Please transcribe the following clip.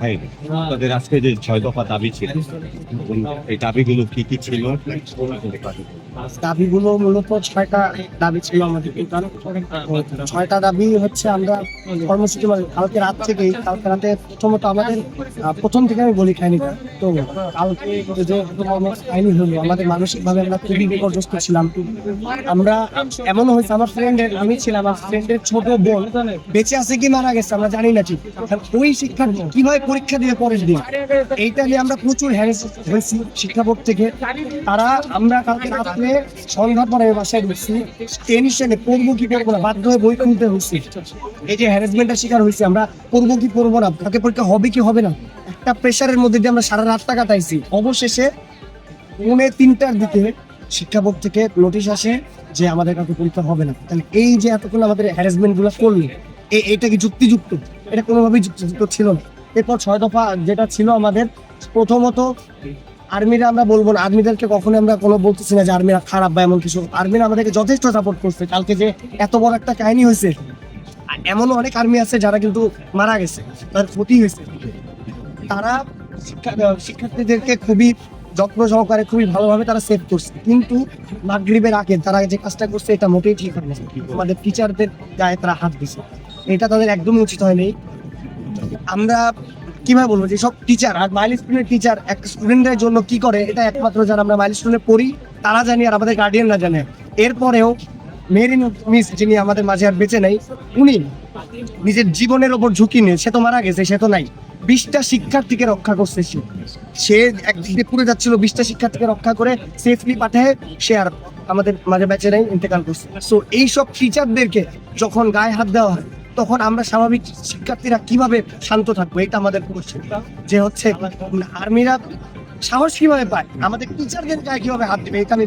ভাই তাদের আজকে যে ছয় দফা দাবি ছিল, এই দাবিগুলো কি কি ছিল? দাবিগুলো মূলত ছয়টা দাবি ছিল আমাদের ছয়টা দাবি হচ্ছে আমরা কর্মসূচি মানে কালকে রাত থেকেই, কালকে রাতে প্রথমত আমাদের প্রথম থেকে আমি বলি খাইনি তো। কালকে যে খাইনি হলো আমাদের মানসিকভাবে আমরা খুবই বিপর্যস্ত ছিলাম। আমরা এমনও হয়েছে, আমার ফ্রেন্ডের আমি ছিলাম, আমার ফ্রেন্ডের ছোট বোন বেঁচে আছে কি মারা গেছে, আমরা জানি না। ঠিক এখন ওই শিক্ষার্থী কীভাবে পরীক্ষা দিয়ে পরের দিন? এইটা নিয়ে আমরা প্রচুর হ্যারেস হয়েছি শিক্ষা বোর্ড থেকে। তারা আমরা কালকে রাত্রে সন্ধ্যার পরে বাসায় ঢুকছি। টেনশনে পড়ব কি পড়ব না, বাধ্য হয়ে বই খুলতে হচ্ছে এই যে হ্যারাসমেন্টের শিকার হয়েছি আমরা, পড়ব কি পড়ব না, তাকে পরীক্ষা হবে কি হবে না, একটা প্রেশারের মধ্যে দিয়ে আমরা সারা রাতটা কাটাইছি। অবশেষে পৌনে তিনটার দিকে শিক্ষা বোর্ড থেকে নোটিশ আসে যে আমাদের কাছে পরীক্ষা হবে না। তাহলে এই যে এতক্ষণ আমাদের হ্যারাসমেন্টগুলো করলি এটা কি যুক্তিযুক্ত? এটা কোনোভাবেই যুক্তিযুক্ত ছিল না। এরপর ছয় দফা যেটা ছিল আমাদের, প্রথমত আর্মিরা আমরা বলব না। আর্মিদেরকে কখনো আমরা কোনো বলতেছি না যে আর্মিরা খারাপ বা এমন কিছু। আর্মিরা আমাদেরকে যথেষ্ট সাপোর্ট করছে। কালকে যে এত বড় একটা কাহিনী হয়েছে, এমনও অনেক আর্মি আছে যারা কিন্তু মারা গেছে তার ক্ষতি হয়েছে। তারা শিক্ষা- শিক্ষার্থীদেরকে খুবই যত্ন সহকারে খুবই ভালোভাবে তারা সেভ করছে। কিন্তু মাগরিবের আগে তারা যে কাজটা করছে, এটা মোটেই ঠিক হয়নি আমাদের টিচারদের গায়ে তারা হাত দিছে এটা তাদের একদমই উচিত হয়নি। আমরা কীভাবে বলব যে সব টিচার আর মাইল স্কুলের টিচার এক স্টুডেন্টদের জন্য কি করে, এটা একমাত্র যারা আমরা মাইল স্কুলে পড়ি, তারা জানি আর আমাদের গার্ডিয়ানরা জানে। এরপরেও মেরিন মিস, যিনি আমাদের মাঝে আর বেঁচে নেই, উনি নিজের জীবনের ওপর ঝুঁকি নিয়ে, সে তো মারা গেছে, সে তো নাই, বিশটা শিক্ষার্থীকে রক্ষা করছে সে। সে একদিকে পুড়ে যাচ্ছিল বিশটা শিক্ষার্থীকে রক্ষা করে সেফলি পাঠায় সে আর আমাদের মাঝে বেঁচে নেই, ইন্তেকাল করছে। সো এইসব টিচারদেরকে যখন গায়ে হাত দেওয়া হয় তখন আমরা স্বাভাবিক শিক্ষার্থীরা কীভাবে শান্ত থাকব এটা আমাদের কোশ্চেন যে হচ্ছে আর্মিরা সাহস কীভাবে পায়? আমাদের টিচারদের গায়ে কীভাবে হাত দেবে? এটা আমি।